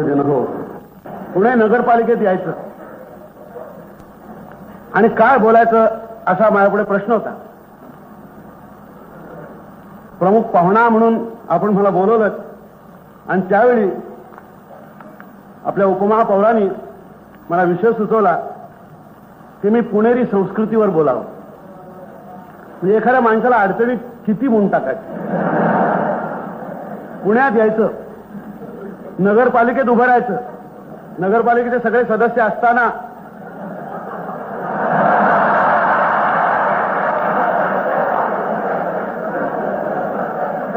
हो. पुणे नगरपालिकेत यायचं. आणि काय बोलायचं असा माझ्यापुढे प्रश्न होता. प्रमुख पाहुणा म्हणून आपण मला बोलवलं आणि त्यावेळी आपल्या उपमहापौरांनी मला विषय सुचवला की मी पुणेरी संस्कृतीवर बोलावं. म्हणजे एखाद्या माणसाला अडचणीत किती म्हणून टाकायचं? पुण्यात यायचं. नगरपालिकेत उभं राहायचं. नगरपालिकेचे सगळे सदस्य असताना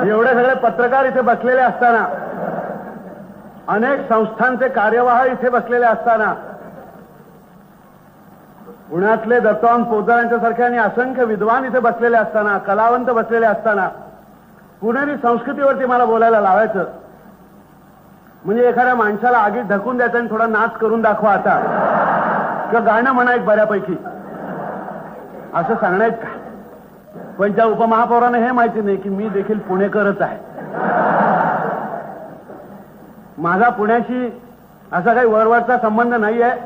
एवढे सगळे पत्रकार इथे बसलेले असताना अनेक संस्थांचे कार्यवाह इथे बसलेले असताना पुण्यातले दत्तवान पोदारांच्या सारखे आणि असंख्य विद्वान इथे बसलेले असताना कलावंत बसलेले असताना पुणेरी संस्कृतीवरती मला बोलायला लावायचं. म्हणजे एखाद्या माणसाला आगीत ढकून द्यायचं आणि थोडा नाच करून दाखवा आता. किंवा गाणं म्हणा एक बऱ्यापैकी. असं सांगण्यात का पण त्या उपमहापौरांना हे माहिती नाही की मी देखील पुणेकरच आहे. माझा पुण्याशी असा काही वरवरचा संबंध नाही आहे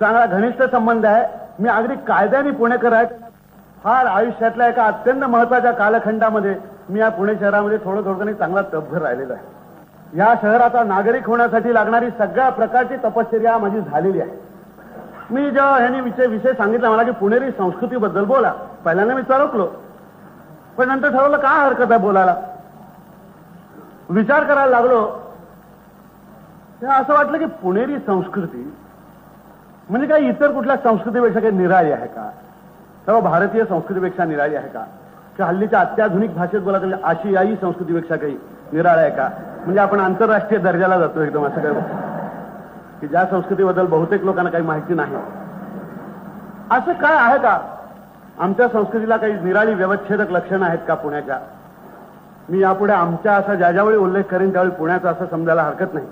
चांगला घनिष्ठ संबंध आहे. मी अगदी कायद्याने पुणेकर आहे. फार आयुष्यातल्या एका अत्यंत महत्त्वाच्या कालखंडामध्ये मी या पुणे शहरामध्ये थोडं थोडं चांगला तपभर राहिलेला आहे. या शहराचा नागरिक होण्यासाठी लागणारी सगळ्या प्रकारची तपश्चर्या माझी झालेली आहे. मी जेव्हा ह्यांनी विषय विषय सांगितला मला की पुणेरी संस्कृतीबद्दल बोला. पहिल्यांदा मी चरकलो पण नंतर ठरवलं काय हरकत आहे बोलायला? विचार करायला लागलो. तेव्हा असं वाटलं की पुणेरी संस्कृती म्हणजे काय इतर कुठल्या संस्कृतीपेक्षा काही निराळी आहे का? सर्व भारतीय संस्कृतीपेक्षा निराळी आहे का? किंवा हल्लीच्या अत्याधुनिक भाषेत बोला तर म्हणजे आशियाई संस्कृतीपेक्षा काही निराळा आहे का? म्हणजे आपण आंतरराष्ट्रीय दर्जाला जातो एकदम असं काय की ज्या संस्कृतीबद्दल बहुतेक लोकांना काही माहिती नाही. असं काय आहे का? आमच्या संस्कृतीला काही निराळी व्यवच्छेदक लक्षणं आहेत का पुण्याच्या? मी यापुढे आमच्या असा ज्या ज्यावेळी उल्लेख करेन त्यावेळी पुण्याचा असं समजायला हरकत नाही.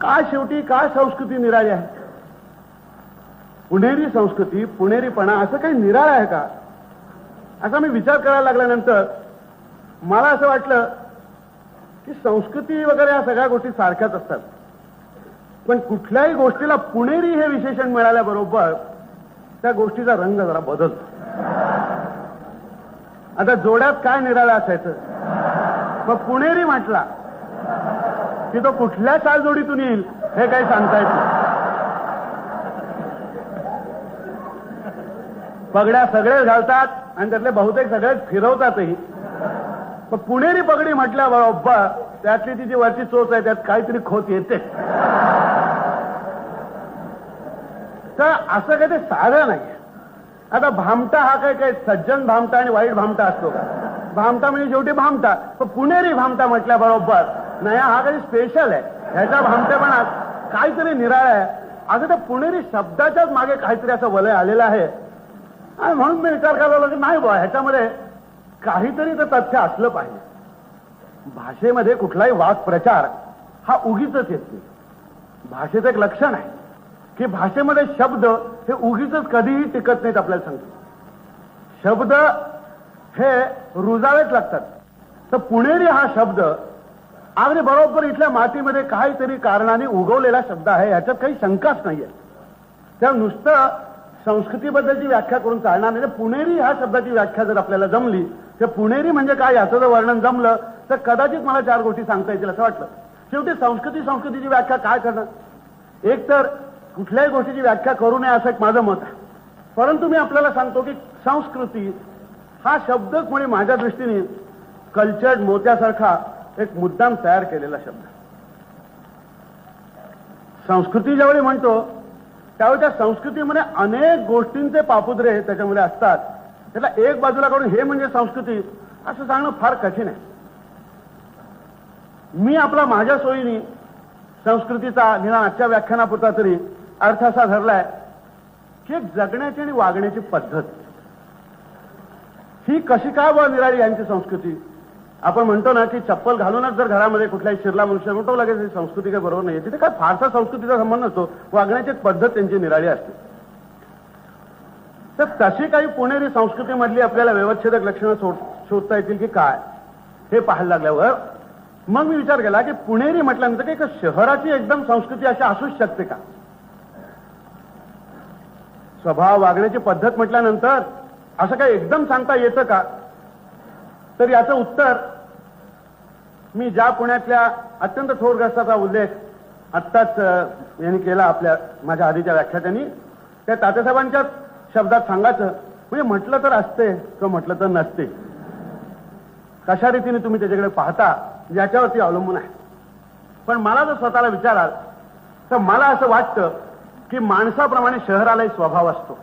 का शेवटी का संस्कृती निराळी आहे? पुणेरी संस्कृती पुणेरीपणा असं काही निराळ आहे का? असा मी विचार करायला लागल्यानंतर मला असं वाटलं की संस्कृती वगैरे या सगळ्या गोष्टी सारख्याच असतात. पण कुठल्याही गोष्टीला पुणेरी हे विशेषण मिळाल्याबरोबर त्या गोष्टीचा रंग जरा बदलतो आता जोड्यात काय निराळा असायचं? मग पुणेरी म्हटला की तो कुठल्या जोडीतून येईल हे काही सांगता येत नाही. पगड्या सगळेच घालतात आणि त्यातले बहुतेक सगळेच फिरवतातही. पण पुणेरी पगडी म्हटल्याबरोबर त्यातली ती जी वरची चोच आहे त्यात काहीतरी खोत येते. तर असं काही ते साधं नाही आता भामटा हा काय काय सज्जन भामटा आणि वाईट भामटा असतो का? भामटा म्हणजे शेवटी भामटा. पण पुणेरी भामटा म्हटल्या बरोबर नाही हा काही स्पेशल आहे. ह्याच्या भामटेपणात काहीतरी निराळ आहे. असं त्या पुणेरी शब्दाच्याच मागे काहीतरी असं वलय आलेलं आहे. आणि म्हणून मी विचार करायला लागेल की नाही बुवा ह्याच्यामध्ये काहीतरी तर तथ्य असलं पाहिजे. भाषेमध्ये कुठलाही वाक प्रचार हा उगीच येत नाही. भाषेचं एक लक्षण आहे की भाषेमध्ये शब्द हे उगीच कधीही टिकत नाहीत आपल्याला सांगतो. शब्द हे रुजावेच लागतात. तर पुणेरी हा शब्द अगदी बरोबर इथल्या मातीमध्ये काहीतरी कारणाने उगवलेला शब्द आहे याच्यात काही शंकाच नाहीये. त्या नुसतं संस्कृतीबद्दलची व्याख्या करून चालणार नाही. म्हणजे पुणेरी ह्या शब्दाची व्याख्या जर आपल्याला जमली तर पुणेरी म्हणजे काय? याचं जर वर्णन जमलं तर कदाचित मला चार गोष्टी सांगता येतील असं वाटलं. शेवटी संस्कृती संस्कृतीची व्याख्या काय करणार? एक तर कुठल्याही गोष्टीची व्याख्या करू नये असं एक माझं मत आहे. परंतु मी आपल्याला सांगतो की संस्कृती हा शब्द कोणी माझ्या दृष्टीने कल्चर्ड मोत्यासारखा एक मुद्दाम तयार केलेला शब्द संस्कृती ज्यावेळी म्हणतो त्यावेळी त्या संस्कृतीमध्ये अनेक गोष्टींचे पापुद्रे त्याच्यामध्ये असतात. त्याला एक बाजूला काढून हे म्हणजे संस्कृती असं सांगणं फार कठीण आहे. मी आपला माझ्या सोयीने संस्कृतीचा निदान आजच्या व्याख्यानापुरता तरी अर्थ असा धरलाय की जगण्याची आणि वागण्याची पद्धत. ही कशी काय व निराळी यांची संस्कृती? आपण म्हणतो ना की चप्पल घालूनच जर घरामध्ये कुठल्याही शिरला मनुष्य म्हणतो लगेच ही संस्कृती काही बरोबर नाही तिथे काय फारसा संस्कृतीचा संबंध नसतो. वागण्याची एक पद्धत त्यांची निराळी असते. तर तशी काही पुणेरी संस्कृतीमधली आपल्याला व्यवच्छेदक लक्षणं शोधता येतील की काय हे पाहायला लागल्यावर मग मी विचार केला की पुणेरी म्हटल्यानंतर काही एक शहराची एकदम संस्कृती अशी असूच शकते का? स्वभाव वागण्याची पद्धत म्हटल्यानंतर असं काही एकदम सांगता येतं का? तर याचं उत्तर मी ज्या पुण्यातल्या अत्यंत थोरग्रस्ताचा उल्लेख आत्ताच यांनी केला आपल्या माझ्या आधीच्या व्याख्यात्यांनी त्या तात्यासाहेबांच्याच शब्दात सांगायचं म्हणजे म्हटलं तर असते किंवा म्हटलं तर नसते. कशा रीतीने तुम्ही त्याच्याकडे पाहता याच्यावरती अवलंबून आहे. पण मला जर स्वतःला विचाराल तर मला असं वाटतं की माणसाप्रमाणे शहरालाही स्वभाव असतो.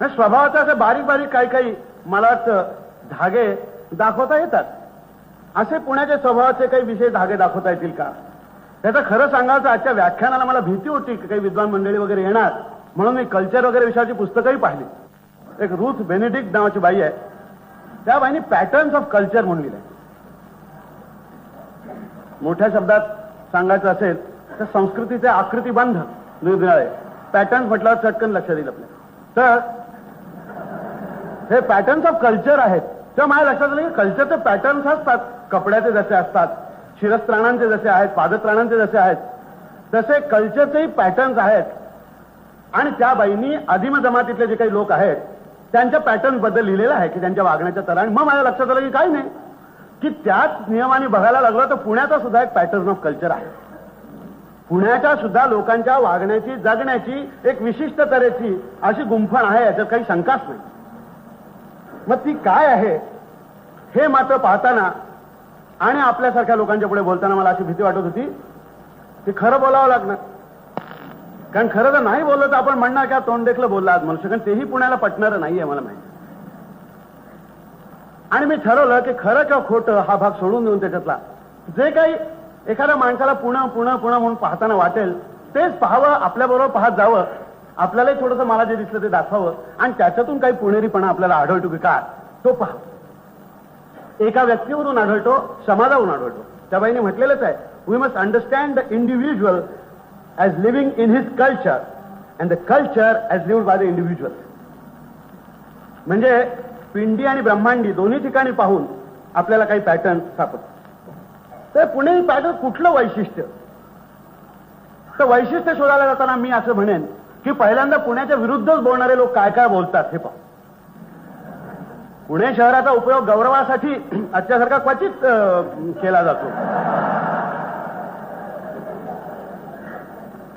म्हणजे स्वभावाचे असे बारीक बारीक काही काही मला वाटतं धागे दाखवता येतात. असे पुण्याच्या स्वभावाचे काही विषय धागे दाखवता येतील का? त्याचं खरं सांगायचं आजच्या व्याख्यानाला मला भीती होती की काही विद्वान मंडळी वगैरे येणार. म्हणून मी कल्चर वगैरे विषयाची पुस्तकंही पाहिली. एक रुथ बेनेडिक्ट नावाची बाई आहे. त्या बाईने पॅटर्न्स ऑफ कल्चर म्हणून लिहिलंय. मोठ्या शब्दात सांगायचं असेल तर संस्कृतीचे आकृतीबंध निर्णय पॅटर्न म्हटल्यावर चटकन लक्षात येईल आपल्या तर हे पॅटर्न्स ऑफ कल्चर आहेत. तेव्हा माझ्या लक्षात आलं की कल्चरचे पॅटर्न्स असतात. कपड्याचे जसे असतात शिरस्त्राणांचे जसे आहेत पादत्राणांचे जसे आहेत तसे कल्चरचेही पॅटर्न्स आहेत. आणि त्या बाईंनी आदिम जमातीतले जे काही लोक आहेत त्यांच्या पॅटर्नबद्दल लिहिलेलं आहे की त्यांच्या वागण्याच्या तराने. मग माझ्या लक्षात आलं की काही नाही. की त्याच नियमाने बघायला लागलं तर पुण्याचा सुद्धा एक पॅटर्न ऑफ कल्चर आहे. पुण्याच्या सुद्धा लोकांच्या वागण्याची जगण्याची एक विशिष्ट तऱ्हेची अशी गुंफण आहे याच्यात काही शंकाच नाही. मग ती काय आहे हे मात्र पाहताना आणि आपल्यासारख्या लोकांच्या पुढे बोलताना मला अशी भीती वाटत होती की खरं बोलावं लागणार. कारण खरं जर नाही बोललं तर आपण म्हणणार का तोंड देखलं बोलला आज मनुष्य. कारण तेही पुण्याला पटणारं नाहीये मला माहिती. आणि मी ठरवलं की खरं किंवा खोटं हा भाग सोडून देऊन त्याच्यातला. जे काही एखाद्या माणसाला पुणं पुणं पुणं म्हणून पाहताना वाटेल तेच पाहावं आपल्याबरोबर पाहत जावं. आपल्यालाही थोडंसं मला जे दिसलं ते दाखवावं. आणि त्याच्यातून काही पुणेरीपणा आपल्याला आढळतो की का तो पहा एका व्यक्तीवरून आढळतो समाजावरून आढळतो. त्या बाईने म्हटलेलंच आहे we must understand the individual as living in his culture and the culture as live by the individual म्हणजे पिंडी आणि ब्रह्मांडी दोन्ही ठिकाणी पाहून आपल्याला काही पॅटर्न सापडतो तर पुणे पॅटर्न कुठलं वैशिष्ट्य? तर वैशिष्ट्य शोधायला जाताना मी असं म्हणेन की पहिल्यांदा पुण्याच्या विरुद्धच बोलणारे लोक काय काय बोलतात हे पाहू. पुणे शहराचा उपयोग गौरवासाठी आजच्यासारखा क्वचित केला जातो.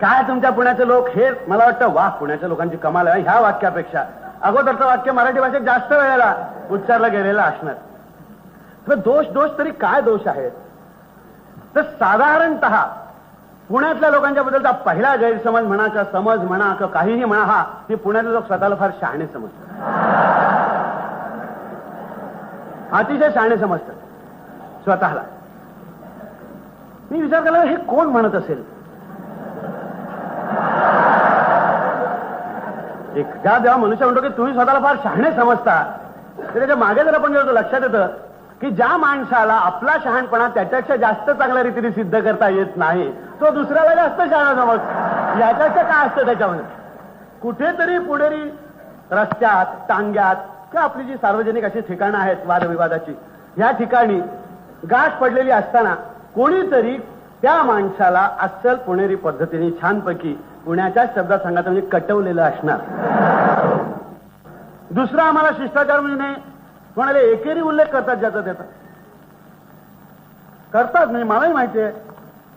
काय तुमच्या पुण्याचे लोक? हे मला वाटतं वा पुण्याच्या लोकांची कमाल आहे. ह्या वाक्यापेक्षा. अगोदरचं वाक्य मराठी भाषेत जास्त वेळेला उच्चारलं गेलेलं असणार. तर दोष दोष तरी काय दोष आहेत? तर साधारणत पुण्यातल्या लोकांच्या बद्दलचा पहिला गैरसमज म्हणा का समज म्हणा का काहीही म्हणा हा की पुण्यातले लोक स्वतःला फार शहाणे समजतात. अतिशय शहाणे समजतात स्वतःला. मी विचार केला हे कोण म्हणत असेल? एक ज्या जेव्हा मनुष्य म्हणतो की तुम्ही स्वतःला फार शहाणे समजता तर त्याच्यामागे जर आपण गेलो लक्षात येतं की ज्या माणसाला आपला शहाणपणा त्याच्यापेक्षा जास्त चांगल्या रीतीने सिद्ध करता येत नाही तो दुसऱ्याला जास्त शहाणा समजतो याच्यापेक्षा काय असतं त्याच्यामध्ये? कुठेतरी पुढेरी रस्त्यात टांग्यात किंवा आपली जी सार्वजनिक अशी ठिकाणं आहेत वादविवादाची? या ठिकाणी गाठ पडलेली असताना कोणीतरी त्या माणसाला अस्सल पुणेरी पद्धतीने छानपैकी पुण्याच्या शब्दात सांगायचं म्हणजे कटवलेलं असणार. दुसरा आम्हाला शिष्टाचार म्हणजे नाही. कोणाला एकेरी उल्लेख करतात ज्याचा त्याचा. करतात म्हणजे मलाही माहिती आहे.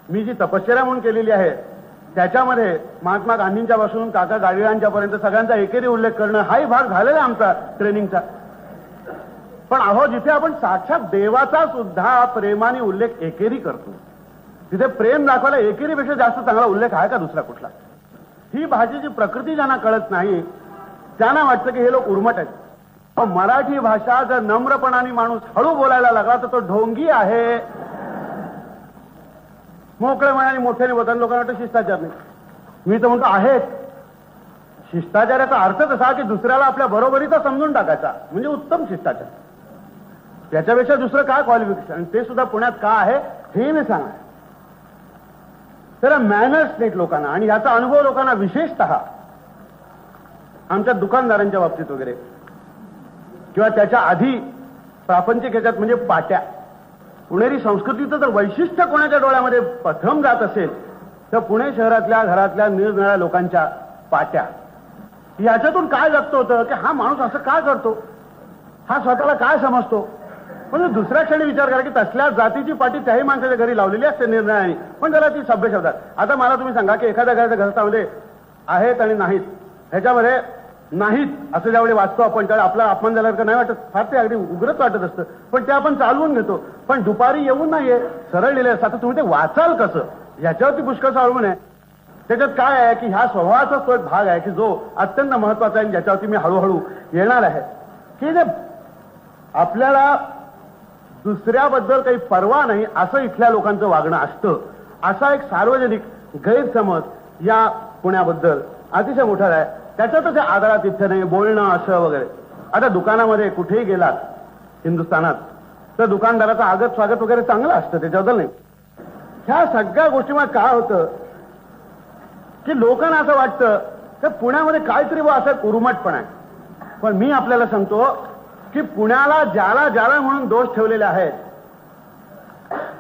मी जी तपश्चर्या म्हणून केलेली आहे त्याच्यामध्ये महात्मा गांधींच्या पासून काका गाडगिळांच्या पर्यंत सगळ्यांचा एकेरी उल्लेख करणं हाही भाग झालेला आमचा ट्रेनिंगचा. पण अहो जिथे आपण साक्षात देवाचा सुद्धा प्रेमाने उल्लेख एकेरी करतो तिथे प्रेम दाखवायला एकेरीपेक्षा जास्त चांगला उल्लेख आहे का दुसरा कुठला? ही भाषेची प्रकृती ज्यांना कळत नाही त्यांना वाटतं की हे लोक उर्मट आहेत. मराठी भाषा जर नम्रपणाने माणूस हळू बोलायला लागला तर तो ढोंगी आहे. मोकळे मनाने मोठ्याने बोलताना लोकांना वाटतं शिष्टाचार नाही. मी तर म्हणतो आहेत शिष्टाचाराचा अर्थ असा की दुसऱ्याला आपल्या बरोबरीचा समजून टाकायचा म्हणजे उत्तम शिष्टाचार. त्याच्यापेक्षा दुसरं काय क्वालिफिकेशन आणि ते सुद्धा पुण्यात का आहे हे मी सांगा तर मॅनर्स नाहीत लोकांना आणि याचा अनुभव लोकांना विशेषत आमच्या दुकानदारांच्या बाबतीत वगैरे किंवा त्याच्या आधी प्रापंचिक ह्याच्यात म्हणजे पाट्या. पुणेरी संस्कृतीचं जर वैशिष्ट्य कोणाच्या डोळ्यामध्ये प्रथम जात असेल तर पुणे शहरातल्या घरातल्या निरनिराळ्या लोकांच्या पाट्या. याच्यातून काय जगतो होतं की हा माणूस असं का करतो? हा स्वतःला काय समजतो? म्हणजे दुसऱ्या क्षणी विचार करा की तसल्या जातीची पाठी त्याही माणसाच्या घरी लावलेली असते निर्णयाने पण त्याला ती सभ्य शब्दात. आता मला तुम्ही सांगा की एखाद्या घराच्या घरामध्ये आहेत आणि नाहीत. ह्याच्यामध्ये नाहीत. असं ज्यावेळी वाचतो आपण त्यावेळी आपला अपमान झाल्यासारखं नाही वाटत. फार ते अगदी उग्रच वाटत असतं. पण ते आपण चालवून घेतो. पण दुपारी येऊन नाहीये. सरळ लिहिले असतं. तुम्ही ते वाचाल कसं? याच्यावरती पुष्कळ अवलंबून आहे. त्याच्यात काय आहे की ह्या स्वभावाचाच तो एक भाग आहे की जो अत्यंत महत्त्वाचा आहे आणि ज्याच्यावरती मी हळूहळू येणार आहे. की जे आपल्याला दुसऱ्याबद्दल काही पर्वा नाही असं इथल्या लोकांचं वागणं असतं. असा एक सार्वजनिक गैरसमज या पुण्याबद्दल अतिशय मोठा आहे. त्याच्यातच हे आदरात इथे नाही बोलणं असं वगैरे. आता दुकानामध्ये कुठेही गेलात हिंदुस्थानात तर दुकानदाराचं आगत स्वागत वगैरे चांगलं असतं त्याच्याबद्दल नाही. ह्या सगळ्या गोष्टीमुळे काय होतं की लोकांना असं वाटतं की पुण्यामध्ये काहीतरी बा असं उरुमटपण आहे. पण मी आपल्याला सांगतो की पुण्याला ज्याला ज्याला म्हणून दोष ठेवलेले आहेत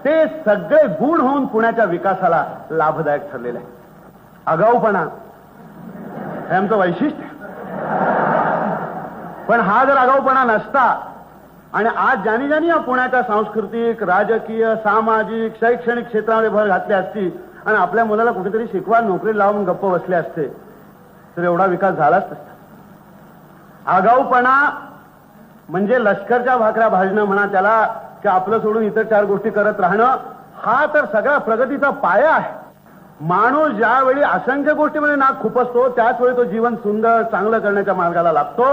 ते सगळे गुण होऊन पुण्याच्या विकासाला लाभदायक ठरलेले आहे आगाऊपणा हे आमचं वैशिष्ट्य. पण हा जर आगाऊपणा नसता आणि आज ज्यानी ज्यानी या पुण्याच्या सांस्कृतिक राजकीय सामाजिक शैक्षणिक क्षेत्रामध्ये भर घातली असती आणि आपल्या मुलाला कुठेतरी शिकवा नोकरी लावून गप्प बसले असते तर एवढा विकास झालाच नसता आगाऊपणा म्हणजे लष्करच्या भाकऱ्या भाजणं म्हणा त्याला की आपलं सोडून इतर चार गोष्टी करत राहणं हा तर सगळ्या प्रगतीचा पाया आहे. माणूस ज्यावेळी असंख्य गोष्टीमध्ये नाक खुपसतो त्याच वेळी तो जीवन सुंदर चांगलं करण्याच्या मार्गाला लागतो.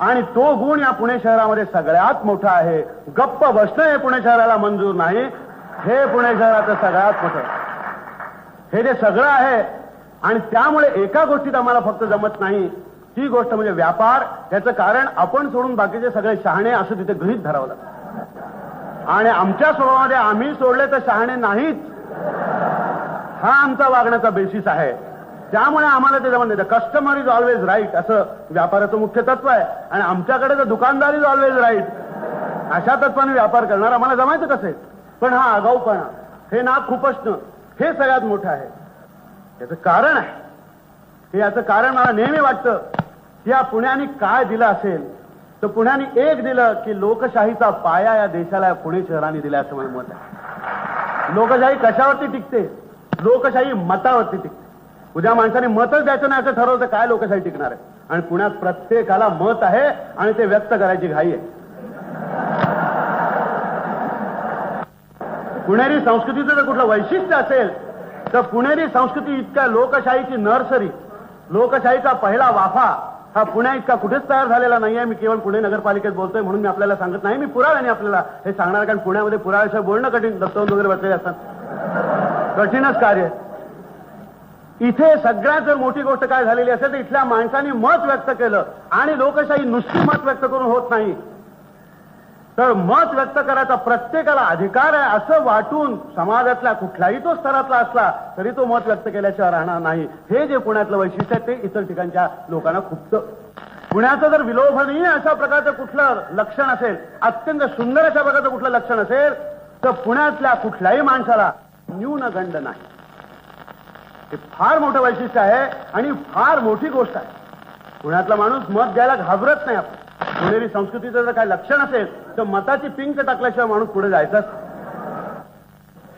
आणि तो गुण या पुणे शहरामध्ये सगळ्यात मोठा आहे. गप्प बसणं हे पुणे शहराला मंजूर नाही. हे पुणे शहराचं सगळ्यात मोठं. हे जे सगळं आहे आणि त्यामुळे एका गोष्टीत आम्हाला फक्त जमत नाही ती गोष्ट म्हणजे व्यापार. याचं कारण आपण सोडून बाकीचे सगळे शहाणे असं तिथे गृहित धरावं लागतं. आणि आमच्या स्वभावामध्ये आम्ही सोडले तर शहाणे नाहीच हा आमचा वागण्याचा बेसिस आहे. त्यामुळे आम्हाला ते जमा नाही. कस्टमर इज ऑलवेज राईट असं व्यापाराचं मुख्य तत्व आहे. आणि आमच्याकडे तर दुकानदार इज ऑलवेज राईट अशा तत्वाने व्यापार करणार. आम्हाला जमायचं कसं आहे? पण हा आगाऊपणा हे ना खुपसणं हे सगळ्यात मोठं आहे. याचं कारण आहे. हे याचं कारण मला नेहमी वाटतं की या पुण्याने काय दिलं असेल तर पुण्याने एक दिलं की लोकशाहीचा पाया या देशाला या पुणे शहराने दिला असं मला मत आहे. लोकशाही कशावरती टिकते? लोकशाही मतावरती टिकते. उद्या माणसाने मतच द्यायचं नाही असं ठरवलं तर काय लोकशाही टिकणार आहे? आणि पुण्यात प्रत्येकाला मत आहे आणि ते व्यक्त करायची घाई आहे. पुणेरी संस्कृतीचं जर कुठलं वैशिष्ट्य असेल तर पुणेरी संस्कृती इतक्या लोकशाहीची नर्सरी लोकशाहीचा पहिला वाफा हा पुण्या इतका कुठेच तयार झालेला नाहीये. मी केवळ पुणे नगरपालिकेत बोलतोय म्हणून मी आपल्याला सांगत नाही. मी पुराव्याने आपल्याला हे सांगणार कारण पुण्यामध्ये पुराव्याशिवाय बोलणं कठीण दत्तवंत वगैरे बसलेले असतात. कठीणच कार्य इथे सगळ्यात जर मोठी गोष्ट काय झालेली असेल तर इथल्या माणसांनी मत व्यक्त केलं आणि लोकशाही नुसती मत व्यक्त करून होत नाही. तर मत व्यक्त करायचा प्रत्येकाला अधिकार आहे असं वाटून समाजातल्या कुठलाही तो स्तरातला असला तरी तो मत व्यक्त केल्याशिवाय राहणार नाही. हे जे पुण्यातलं वैशिष्ट्य आहे ते इतर ठिकाणच्या लोकांना खूप पुण्याचं जर विलोभनीय अशा प्रकारचं कुठलं लक्षण असेल अत्यंत सुंदर अशा प्रकारचं कुठलं लक्षण असेल तर पुण्यातल्या कुठल्याही माणसाला न्यूनगंड नाही. हे फार मोठं वैशिष्ट्य आहे आणि फार मोठी गोष्ट आहे. पुण्यातला माणूस मत द्यायला घाबरत नाही आपण. पुणेरी संस्कृतीचं जर काही लक्षण असेल तर मताची पिंक टाकल्याशिवाय माणूस पुढे जायचाच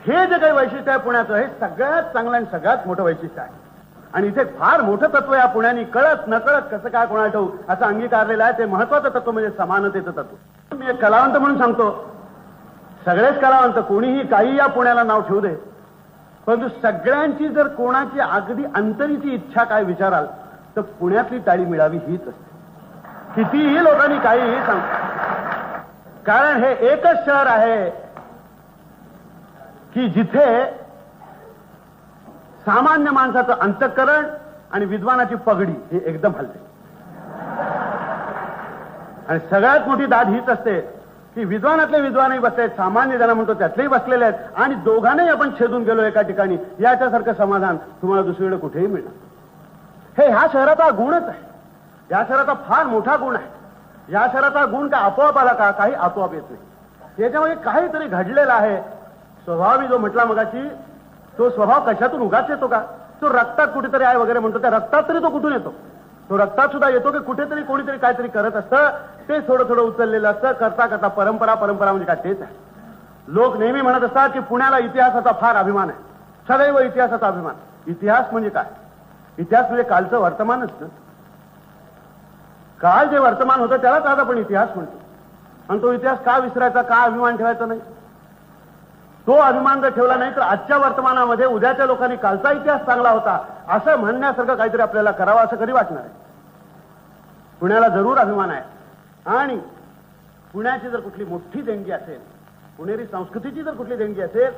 हे जे काही वैशिष्ट्य आहे पुण्याचं हे सगळ्यात चांगलं आणि सगळ्यात मोठं वैशिष्ट्य आहे. आणि इथे फार मोठं तत्व या पुण्याने कळत नकळत कसं काय कोणा ठेवू असं अंगीकारलेलं आहे ते महत्वाचं तत्व म्हणजे समानतेचं तत्व. मी एक कलावंत म्हणून सांगतो सगळेच कलावंत कोणीही काही या पुण्याला नाव ठेवू दे. परंतु सगळ्यांची जर कोणाची अगदी अंतरीची इच्छा काय विचाराल तर पुण्यातली टाळी मिळावी हीच असते. कितीही लोकांनी काहीही सांग कारण हे एकच शहर आहे की जिथे सामान्य माणसाचं अंतकरण आणि विद्वानाची पगडी हे एकदम हलते. आणि सगळ्यात मोठी दाद हीच असते की विद्वानातले विद्वानही बसले आहेत सामान्य जण म्हणतो त्यातलेही बसलेले आहेत. आणि दोघांनाही आपण छेदून गेलो एका ठिकाणी. याच्यासारखं समाधान तुम्हाला दुसरीकडे कुठेही मिळणार हे ह्या शहराचा गुणच आहे. या शहराचा फार मोठा गुण आहे. या शहराचा गुण काय आपोआप आला का काही आपोआप येत नाही. त्याच्यामध्ये काहीतरी घडलेला आहे. स्वभाव मी जो म्हटला मगाशी तो स्वभाव कशातून उगाच येतो का? तो रक्तात कुठेतरी आहे वगैरे म्हणतो. त्या रक्तात तरी तो कुठून येतो? तो रक्तात सुद्धा येतो की कुठेतरी कोणीतरी काहीतरी करत असतं. ते थोडं थोडं उचललेलं असतं. करता करता परंपरा परंपरा म्हणजे काय तेच आहे. लोक नेहमी म्हणत असतात की पुण्याला इतिहासाचा फार अभिमान आहे. सदैव इतिहासाचा अभिमान. इतिहास म्हणजे काय? इतिहास म्हणजे कालचं वर्तमानच ना. काल जे वर्तमान होतं त्यालाच आज आपण इतिहास म्हणतो. आणि तो इतिहास का विसरायचा का अभिमान ठेवायचा नाही? तो अभिमान जर ठेवला नाही तर आजच्या वर्तमानामध्ये उद्याच्या लोकांनी कालचा इतिहास चांगला होता असं म्हणण्यासारखं काहीतरी आपल्याला करावं असं कधी वाटणार आहे पुण्याला जरूर अभिमान आहे. आणि पुण्याची जर कुठली मोठी देणगी असेल पुणेरी संस्कृतीची जर कुठली देणगी असेल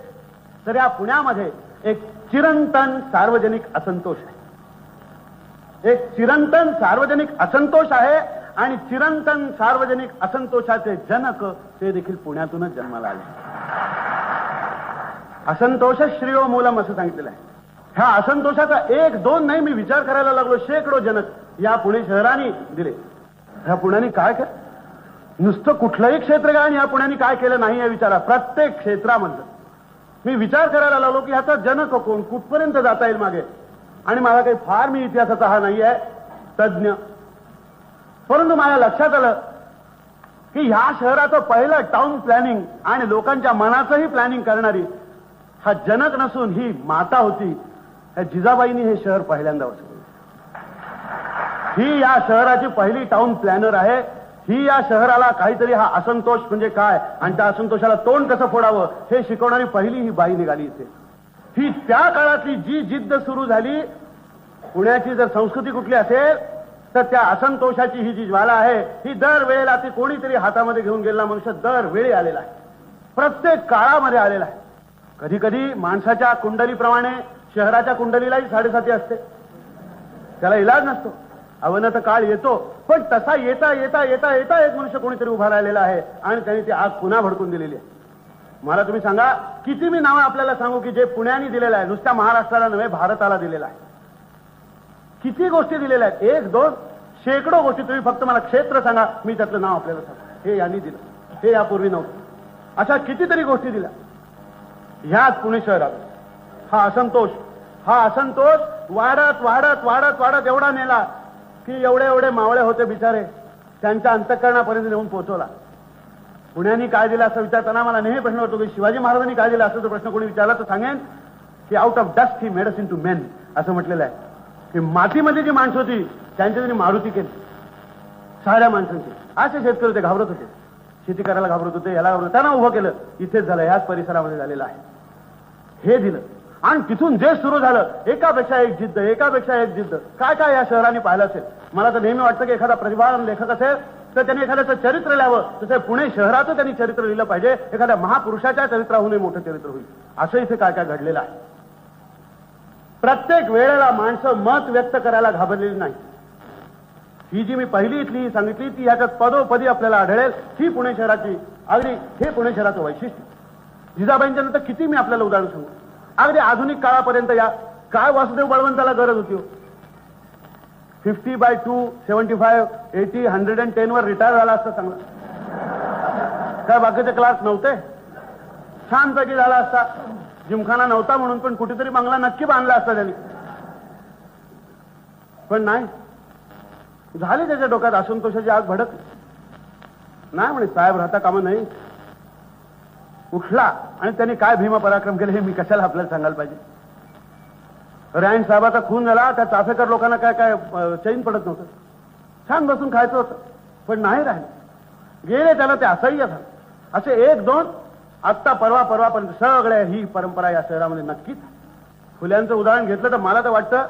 तर या पुण्यामध्ये एक चिरंतन सार्वजनिक असंतोष आहे. एक चिरंतन सार्वजनिक असंतोष आहे आणि चिरंतन सार्वजनिक असंतोषाचे जनक ते देखील पुण्यातूनच जन्माला आले. असंतोष श्रेयो मूलम असं सांगितलेलं आहे. ह्या असंतोषाचा एक दोन नाही मी विचार करायला लागलो शेकडो जनक या पुणे शहराने दिले. ह्या पुण्याने काय केलं? नुसतं कुठलंही क्षेत्र काय या पुण्याने काय केलं नाही या विचारा प्रत्येक क्षेत्रामधलं. मी विचार करायला लागलो की ह्याचा जनक कोण कुठपर्यंत जाता येईल मागे? आणि मला काही फार मी इतिहासाचा हा नाही आहे तज्ज्ञ. परंतु माझ्या लक्षात आलं की ह्या शहराचं पहिलं टाउन प्लॅनिंग आणि लोकांच्या मनाचंही प्लॅनिंग करणारी हा जनक नसून ही माता होती ह्या जिजाबाईंनी हे शहर पहिल्यांदा वसवलं. ही या शहराची पहिली टाउन प्लॅनर आहे. ही या शहराला काहीतरी हा असंतोष म्हणजे काय आणि त्या असंतोषाला तोंड कसं फोडावं हे शिकवणारी पहिली ही बाई निघाली इथे. ही त्या काळातली जी जिद्द सुरू झाली पुण्याची जर संस्कृती कुठली असेल तर त्या असंतोषाची ही जी ज्वाला आहे ही दर वेळेला ती कोणीतरी हातामध्ये घेऊन गेलेला मनुष्य दर वेळी आलेला आहे. प्रत्येक काळामध्ये आलेला आहे. कधी कधी माणसाच्या कुंडलीप्रमाणे शहराच्या कुंडलीलाही साडेसाती असते. त्याला इलाज नसतो. अवनत काळ येतो पण तसा येता येता येता येता एक मनुष्य कोणीतरी उभा राहिलेला आहे आणि त्यांनी ती आग पुन्हा भडकून दिलेली आहे. मला तुम्ही सांगा किती मी नावं आपल्याला सांगू की जे पुण्याने दिलेलं आहे नुसत्या महाराष्ट्राला नव्हे भारताला दिलेलं आहे. किती गोष्टी दिलेल्या आहेत? एक दोन शेकडो गोष्टी तुम्ही फक्त मला क्षेत्र सांगा मी त्यातलं नाव आपल्याला सांगा हे यांनी दिलं. हे यापूर्वी नव्हतं. अशा कितीतरी गोष्टी दिल्या. ह्याच पुणे शहरात. हा असंतोष हा असंतोष वाढत वाढत वाढत वाढत एवढा नेला की एवढे एवढे मावळे होते बिचारे त्यांच्या अंतकरणापर्यंत नेऊन पोहोचवला. पुण्याने काय दिलं असं विचारताना मला नेहमी प्रश्न होतो की शिवाजी महाराजांनी काय दिलं असं प्रश्न कोणी विचारला तर सांगेन की out of dust he made us in to men असं म्हटलेलं आहे. की मातीमध्ये जी माणसं होती त्यांच्या त्यांनी मारुती केली. साऱ्या माणसांची. असे शेतकरी होते घाबरत होते. शेती करायला घाबरत होते याला घाबरत त्यांना उभं केलं. इथेच झालं याच परिसरामध्ये झालेलं आहे. हे दिलं. आणि तिथून जे सुरू झालं एकापेक्षा एक जिद्द एकापेक्षा एक जिद्द. काय काय या शहराने पाहिलं असेल? मला तर नेहमी वाटतं की एखादा प्रतिभावान लेखक असेल तर त्यांनी एखाद्याचं चरित्र लिहावं. तसं पुणे शहराचं त्यांनी चरित्र लिहिलं पाहिजे एखाद्या महापुरुषाच्या चरित्राहूनही मोठं चरित्र होईल. असं इथे काय काय घडलेलं आहे? प्रत्येक वेळेला माणसं मत व्यक्त करायला घाबरलेली नाही ही जी मी पहिली इथली सांगितली ती ह्याच्यात पदोपदी आपल्याला आढळेल. ही पुणे शहराची अगदी हे पुणे शहराचं वैशिष्ट्य. जिजाबाईंच्या नंतर किती मी आपल्याला उदाहरण सांगू? अगदी आधुनिक काळापर्यंत या काय वासुदेव बळवंताला गरज होती fifty by two seventy five eighty hundred and ten वर रिटायर झाला असता चांगला. काय बाकीचे क्लास नव्हते? छानपैकी झाला असता. जिमखाना नव्हता म्हणून पण कुठेतरी बंगला नक्की बांधला असता त्यांनी. पण नाही झाली त्याच्या डोक्यात असंतोषाची आग भडक नाही म्हणे साहेब राहता कामा नाही. उठला आणि त्यांनी काय भीमा पराक्रम केले हे मी कशाला आपल्याला सांगायला पाहिजे? रॅन साहेबाचा खून झाला त्या चाफेकर लोकांना काय काय चैन पडत नव्हतं. छान बसून खायचं होतं पण नाही राहिलं. गेले त्याला ते असह्य झालं. असे एक दोन आत्ता परवा परवापर्यंत सगळ्या ही परंपरा या शहरामध्ये नक्कीच फुल्यांचं उदाहरण घेतलं तर मला तर वाटतं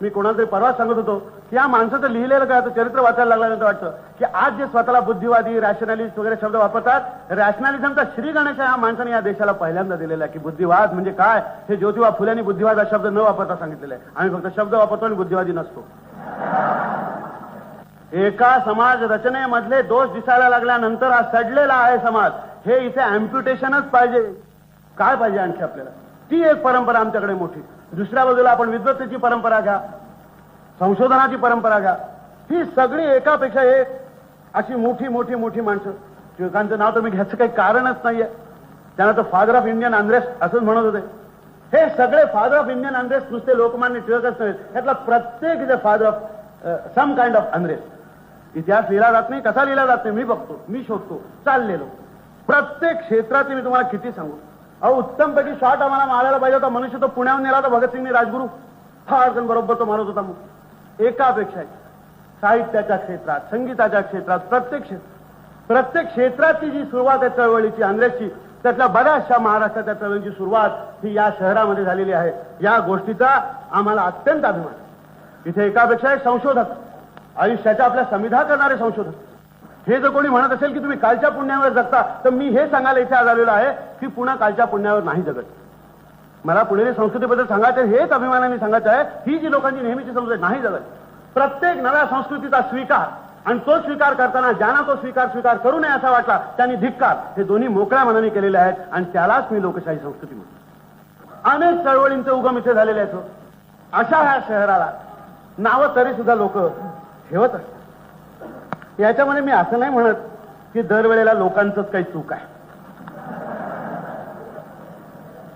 मी कोणाला तरी परवा सांगत होतो या माणसाचं लिहिलेलं काय चरित्र वाचायला लागल्यानंतर वाटतं. की आज जे स्वतःला बुद्धिवादी रॅशनॅलिस्ट वगैरे शब्द वापरतात रॅशनॅलिझमचा श्री गणेश या माणसाने या देशाला पहिल्यांदा दिलेला आहे. की बुद्धिवाद म्हणजे काय? हे ज्योतिबा फुल्यांनी बुद्धिवाद हा शब्द न वापरता सांगितलेला आहे. आम्ही फक्त शब्द वापरतो आणि बुद्धिवादी नसतो. एका समाज रचनेमधले दोष दिसायला लागल्यानंतर हा सडलेला आहे समाज. हे इथे अम्प्युटेशनच पाहिजे. काय पाहिजे आणखी आपल्याला? ती एक परंपरा आमच्याकडे मोठी. दुसऱ्या बाजूला आपण विद्वत्तेची परंपरा घ्या. संशोधनाची परंपरा घ्या. ही सगळी एकापेक्षा एक अशी मोठी मोठी मोठी माणसं. टिळकांचं नाव तर मी घ्यायचं काही कारणच नाहीये. त्यांना तर फादर ऑफ इंडियन आंद्रेस असंच म्हणत होते. हे सगळे फादर ऑफ इंडियन आंद्रेस नुसते लोकमान्य टिळकच नव्हे यातला प्रत्येक is a father of some kind of unrest इतिहास लिहिला जात नाही कसा लिहिला जात नाही मी बघतो मी शोधतो चाललेलो. प्रत्येक क्षेत्राचे मी तुम्हाला किती सांगू? अहो उत्तमपैकी शॉट आम्हाला मारायला पाहिजे होता मनुष्य तो पुण्याहून नेला होता भगतसिंगने राजगुरू. हा अर्जन बरोबर तो मारत होता मग. एकापेक्षा एक. साहित्याच्या क्षेत्रात संगीताच्या क्षेत्रात प्रत्येक क्षेत्र प्रत्येक क्षेत्राची जी सुरुवात आहे चळवळीची अनरेसची त्यातल्या बऱ्याचशा महाराष्ट्राच्या चळवळीची सुरुवात ही या शहरामध्ये झालेली आहे. या गोष्टीचा आम्हाला अत्यंत अभिमान आहे. इथे एकापेक्षा एक संशोधक आयुष्याच्या आपल्या समिधा करणारे संशोधक. हे जर कोणी म्हणत असेल की तुम्ही कालच्या पुण्यावर जगता तर मी हे सांगायला इथे आज आलेलो आहे की पुन्हा कालच्या पुण्यावर नाही जगत. मला पुणेरी संस्कृतीबद्दल सांगायचं हेच अभिमानाने सांगायचं आहे. ही जी लोकांची नेहमीची समजत नाही जगत. प्रत्येक नव्या संस्कृतीचा स्वीकार आणि तो स्वीकार करताना ज्यांना तो स्वीकार स्वीकार करू नये असा वाटला त्यांनी धिक्कार. हे दोन्ही मोकळ्या मनाने केलेले आहेत आणि त्यालाच मी लोकशाही संस्कृती म्हणतो. अनेक चळवळींचे उगम इथे झालेले आहेत हो. अशा ह्या शहराला नावं तरी सुद्धा लोक ठेवत असतात. याच्यामध्ये मी असं नाही म्हणत की दरवेळेला लोकांचंच काही चूक आहे.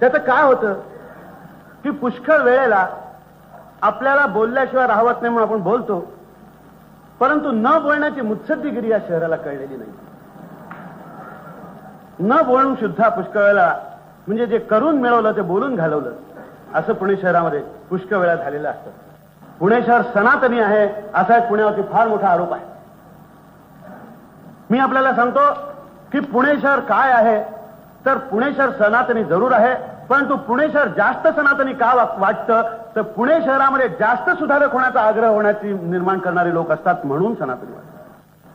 त्याचं काय होतं? की पुष्कळ वेळेला आपल्याला बोलल्याशिवाय राहवत नाही म्हणून आपण बोलतो. परंतु न बोलण्याची मुत्सद्दीगिरी या शहराला कळलेली नाही. न बोलून सुद्धा पुष्कळ वेळेला म्हणजे जे करून मिळवलं ते बोलून घालवलं असं पुणे शहरामध्ये पुष्कळ वेळा झालेलं असतं. पुणे शहर सनातनी आहे असा एक पुण्यावरती फार मोठा आरोप आहे. मी आपल्याला सांगतो की पुणे शहर काय आहे तर पुणे शहर सनातनी जरूर आहे. परंतु पुणे शहर जास्त सनातनी का वाटतं? तर पुणे शहरामध्ये जास्त सुधारक होण्याचा आग्रह होण्याची निर्माण करणारे लोक असतात म्हणून सनातनी वाटतं.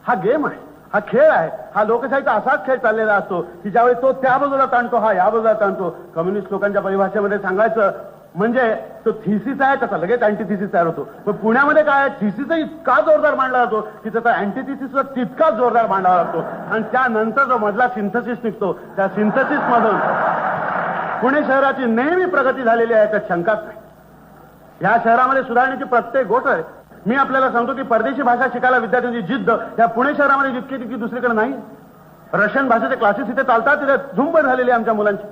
हा गेम आहे. हा खेळ आहे. हा लोकशाहीचा असाच खेळ चाललेला असतो की ज्यावेळी तो त्या बाजूला ताणतो हा या बाजूला ताणतो. कम्युनिस्ट लोकांच्या परिभाषेमध्ये सांगायचं म्हणजे तो थिसिस आहे त्याचा लगेच अँटीथिसिस तयार होतो. पण पुण्यामध्ये काय आहे? थिसिस इतका जोरदार मांडला जातो की त्याचा अँटीथिसिस तितकाच जोरदार मांडला जातो आणि त्यानंतर जो मधला सिंथसिस निघतो त्या सिंथसिस मधून पुणे शहराची नेहमी प्रगती झालेली आहे याच्यात शंकाच नाही. या शहरामध्ये सुधारण्याची प्रत्येक गोष्ट आहे. मी आपल्याला सांगतो की परदेशी भाषा शिकायला विद्यार्थ्यांची जिद्द या पुणे शहरामध्ये जितकी तितकी दुसरीकडे नाही. रशियन भाषेचे क्लासेस इथे चालतात तिथे झुंब झालेली आहे आमच्या मुलांची.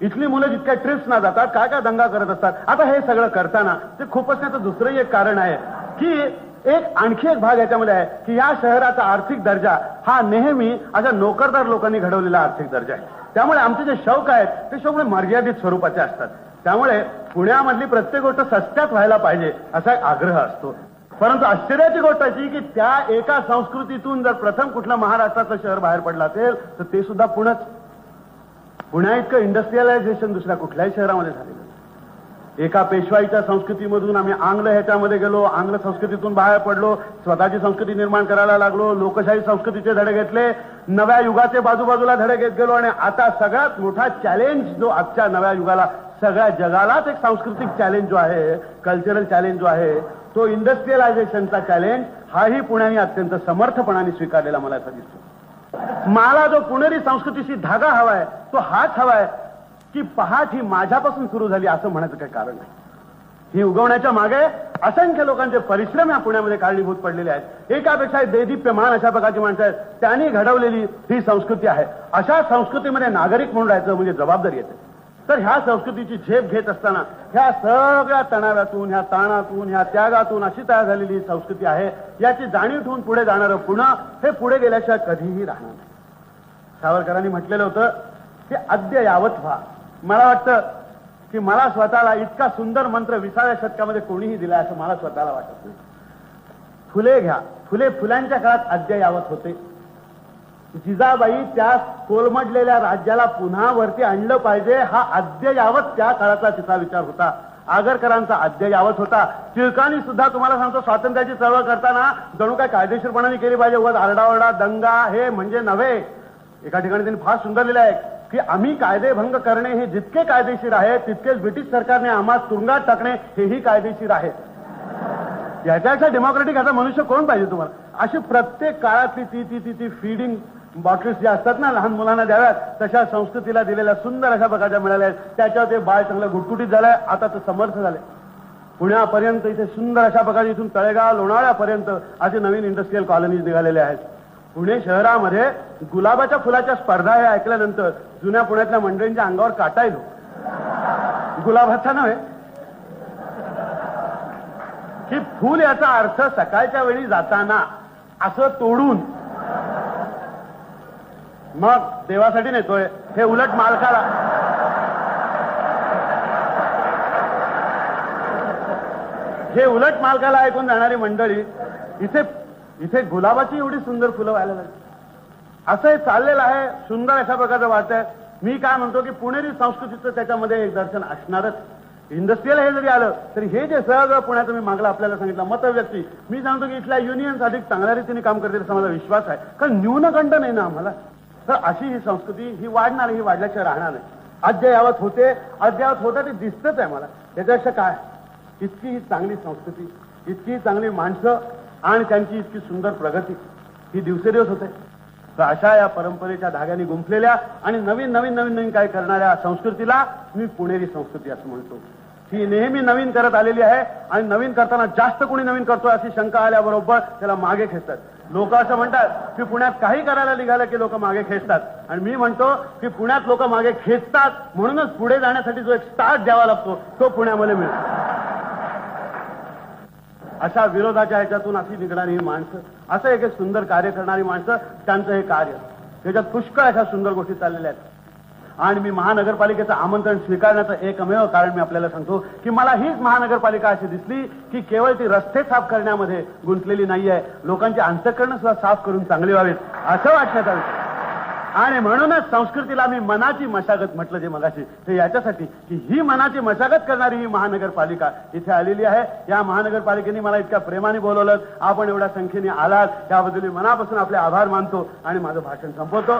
इथली मुलं जितक्या ट्रिप्स ना जातात काय काय दंगा करत असतात. आता हे सगळं करताना ते खूपच त्याचं दुसरंही एक कारण आहे की एक आणखी एक भाग याच्यामध्ये आहे की या शहराचा आर्थिक दर्जा हा नेहमी अशा नोकरदार लोकांनी घडवलेला आर्थिक दर्जा आहे. त्यामुळे आमचे जे शौक आहेत ते शौक म्हणजे मर्यादित स्वरूपाचे असतात. त्यामुळे पुण्यामधली प्रत्येक गोष्ट सस्त्यात व्हायला पाहिजे असा एक आग्रह असतो. परंतु आश्चर्याची गोष्ट अशी की त्या एका संस्कृतीतून जर प्रथम कुठलं महाराष्ट्राचं शहर बाहेर पडलं असेल तर ते सुद्धा पुणंच. पुण्या इतकं इंडस्ट्रियलायझेशन दुसऱ्या कुठल्याही शहरामध्ये झालेलं एका पेशवाईच्या संस्कृतीमधून आम्ही आंग्ल ह्याच्यामध्ये गेलो आंग्ल संस्कृतीतून बाहेर पडलो स्वतःची संस्कृती निर्माण करायला लागलो लोकशाही संस्कृतीचे धडे घेतले नव्या युगाचे बाजूबाजूला धडे घेत गेलो आणि आता सगळ्यात मोठा चॅलेंज जो आजच्या नव्या युगाला सगळ्या जगालाच एक सांस्कृतिक चॅलेंज जो आहे कल्चरल चॅलेंज जो आहे तो इंडस्ट्रियलायझेशनचा चॅलेंज हाही पुण्याने अत्यंत समर्थपणाने स्वीकारलेला मला असं दिसतो. मला जो पुणेरी संस्कृतीशी धागा हवाय तो हाच हवाय की पहाट ही माझ्यापासून सुरू झाली असं म्हणायचं काही कारण नाही. ही उगवण्याच्या मागे असंख्य लोकांचे परिश्रम या पुण्यामध्ये कारणीभूत पडलेले आहेत. एकापेक्षा एक देदीप्यमान अशा प्रकारची माणसं आहेत. त्यांनी घडवलेली ही संस्कृती आहे. अशा संस्कृतीमध्ये नागरिक म्हणून राहायचं म्हणजे जबाबदारी येते. तर ह्या संस्कृतीची झेप घेत असताना ह्या सगळ्या तणाव्यातून ह्या ताणातून ह्या त्यागातून अशी तयार झालेली संस्कृती आहे. याची जाणीव ठेवून पुढे जाणारं पुन्हा हे पुढे गेल्याशिवाय कधीही राहणार नाही. सावरकरांनी म्हटलेलं होतं की अद्ययावत व्हा. मला वाटतं की मला स्वतःला इतका सुंदर मंत्र विसाव्या शतकामध्ये कोणीही दिला असं मला स्वतःला वाटत नाही. फुले घ्या. फुले फुलांच्या काळात अद्ययावत होते. जिजाबाई त्या कोलमडलेल्या राज्याला पुन्हा वरती आणलं पाहिजे हा अद्ययावत त्या काळाचा तिचा विचार होता. आगरकरांचा अद्ययावत होता. टिळकांनी सुद्धा तुम्हाला सांगतो स्वातंत्र्याची चळवळ करताना जणू काय कायदेशीरपणाने केली पाहिजे उगाच आरडाओरडा दंगा हे म्हणजे नव्हे. एका ठिकाणी त्यांनी फार सुंदर लिहिलं आहे. की आम्ही कायदेभंग करणे हे जितके कायदेशीर आहे तितकेच ब्रिटिश सरकारने आम्हा तुरुंगात टाकणे हेही कायदेशीर आहे. याच्यापेक्षा डेमोक्रेटिक आता मनुष्य कोण पाहिजे तुम्हाला? अशी प्रत्येक काळातली ती ती ती ती फिडिंग बॉटल्स ज्या असतात ना लहान मुलांना द्याव्यात तशा संस्कृतीला दिलेल्या सुंदर अशा प्रकारच्या मिळाल्या आहेत. त्याच्यावर ते बाळ चांगलं गुटगुटीत झालंय आता ते समर्थ झाले. पुण्यापर्यंत इथे सुंदर अशा प्रकारे इथून तळेगाव लोणावळ्यापर्यंत असे नवीन इंडस्ट्रीयल कॉलनीज निघालेले आहेत. पुणे शहरामध्ये गुलाबाच्या फुलाच्या स्पर्धा हे ऐकल्यानंतर जुन्या पुण्यातल्या मंडळींच्या अंगावर काटा येतो. गुलाबाचा नव्हे. की फूल याचा अर्थ सकाळच्या वेळी जाताना असं तोडून मग देवासाठी नेतोय. हे उलट मालकाला. हे उलट मालकाला ऐकून जाणारी मंडळी इथे इथे गुलाबाची एवढी सुंदर फुलं व्हायला लागली. असं हे चाललेलं आहे सुंदर अशा प्रकारचं वाटतंय. मी काय म्हणतो की पुणेरी संस्कृतीचं त्याच्यामध्ये एक दर्शन असणारच. इंडस्ट्रीयल हे जरी आलं तरी हे जे सगळं पुण्याचं मी मागला आपल्याला सांगितलं मतव्यक्ती. मी सांगतो की इथल्या युनियन्स अधिक चांगल्या रीतीने काम करतील असा माझा विश्वास आहे. कारण न्यूनगंड नाही ना आम्हाला. तर अशी ही संस्कृती ही वाढणार ही वाढल्याशिवाय राहणार नाही. अद्ययावत होते अद्ययावत होता ते दिसतच आहे मला. त्याच्यापेक्षा काय? इतकी ही चांगली संस्कृती इतकी चांगली माणसं आणि त्यांची इतकी सुंदर प्रगती. ही दिवसेदिवस होते. तर अशा या परंपरेच्या धाग्याने गुंफलेल्या आणि नवीन नवीन नवीन नवीन काय करणाऱ्या संस्कृतीला मी पुणेरी संस्कृती असं म्हणतो. ही नेहमी नवीन करत आलेली आहे आणि नवीन करताना जास्त कोणी नवीन करतोय अशी शंका आल्याबरोबर त्याला मागे खेचतात. लोक असं म्हणतात की पुण्यात काही करायला निघालं की लोक मागे खेचतात. आणि मी म्हणतो की पुण्यात लोक मागे खेचतात म्हणूनच पुढे जाण्यासाठी जो एक स्टार्ट द्यावा लागतो तो पुण्यामध्ये मिळतो. अशा विरोधाच्या ह्याच्यातून अशी निघणारी ही माणसं असं एक एक सुंदर कार्य करणारी माणसं त्यांचं हे कार्य. त्याच्यात पुष्कळ अशा सुंदर गोष्टी चाललेल्या आहेत. आणि मी महानगरपालिकेचं आमंत्रण स्वीकारण्याचं एकमेव कारण मी आपल्याला सांगतो की मला हीच महानगरपालिका अशी दिसली की केवळ ती रस्ते साफ करण्यामध्ये गुंतलेली नाहीये. लोकांची अंतकरणं सुद्धा साफ करून चांगली व्हावीत असं वाटण्यात आलं. आणि म्हणूनच संस्कृतीला मी मनाची मशागत म्हटलं जे मगाशी. ते याच्यासाठी की ही मनाची मशागत करणारी ही महानगरपालिका इथे आलेली आहे. या महानगरपालिकेने मला इतक्या प्रेमाने बोलवलं. आपण एवढ्या संख्येने आलात. त्याबद्दल मी मनापासून आपले आभार मानतो आणि माझं भाषण संपवतो.